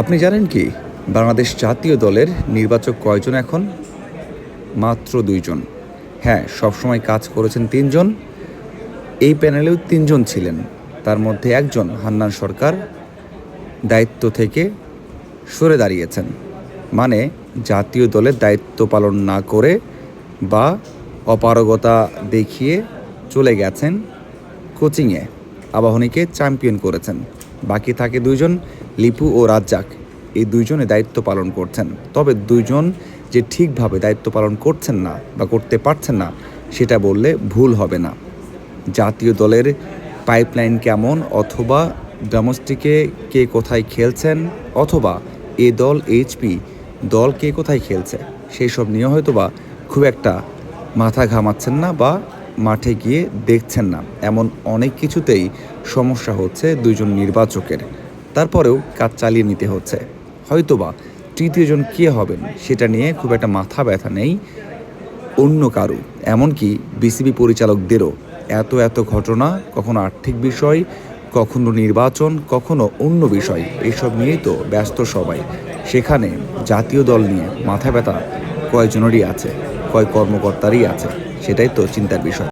আপনি জানেন কি? বাংলাদেশ জাতীয় দলের নির্বাচক কয়জন এখন? মাত্র দুইজন। হ্যাঁ সবসময় কাজ করেছেন তিনজন। এই প্যানেলেও তিনজন ছিলেন। তার মধ্যে একজন হান্নান সরকার দায়িত্ব থেকে সরে দাঁড়িয়েছেন। মানে জাতীয় দলের দায়িত্ব পালন না করে বা অপারগতা দেখিয়ে চলে গেছেন কোচিংয়ে। আবাহনীকে চ্যাম্পিয়ন করেছেন। বাকি থাকে দুইজন, লিপু ও রাজ্জাক। এই দুইজনে দায়িত্ব পালন করছেন। তবে দুইজন যে ঠিকভাবে দায়িত্ব পালন করছেন না বা করতে পারছেন না, সেটা বললে ভুল হবে না। জাতীয় দলের পাইপলাইন কেমন, অথবা ডোমেস্টিকে কে কোথায় খেলছেন, অথবা এ দল এইচপি দল কে কোথায় খেলছে সেই সব নিয়ে হয়তো বা খুব একটা মাথা ঘামাচ্ছেন না বা মাঠে গিয়ে দেখছেন না। এমন অনেক কিছুতেই সমস্যা হচ্ছে দুইজন নির্বাচকের। তারপরেও কাজ চালিয়ে নিতে হচ্ছে। হয়তোবা তৃতীয়জন কে হবেন সেটা নিয়ে খুব একটা মাথা ব্যথা নেই অন্য কারও। এমনকি বিসিবি পরিচালকদেরও এত এত ঘটনা, কখনো আর্থিক বিষয়, কখনো নির্বাচন, কখনো অন্য বিষয়, এসব নিয়েই তো ব্যস্ত সবাই। সেখানে জাতীয় দল নিয়ে মাথা ব্যথা কয়জনেরই আছে, কয় কর্মকর্তারই আছে, সেটাই তো চিন্তার বিষয়।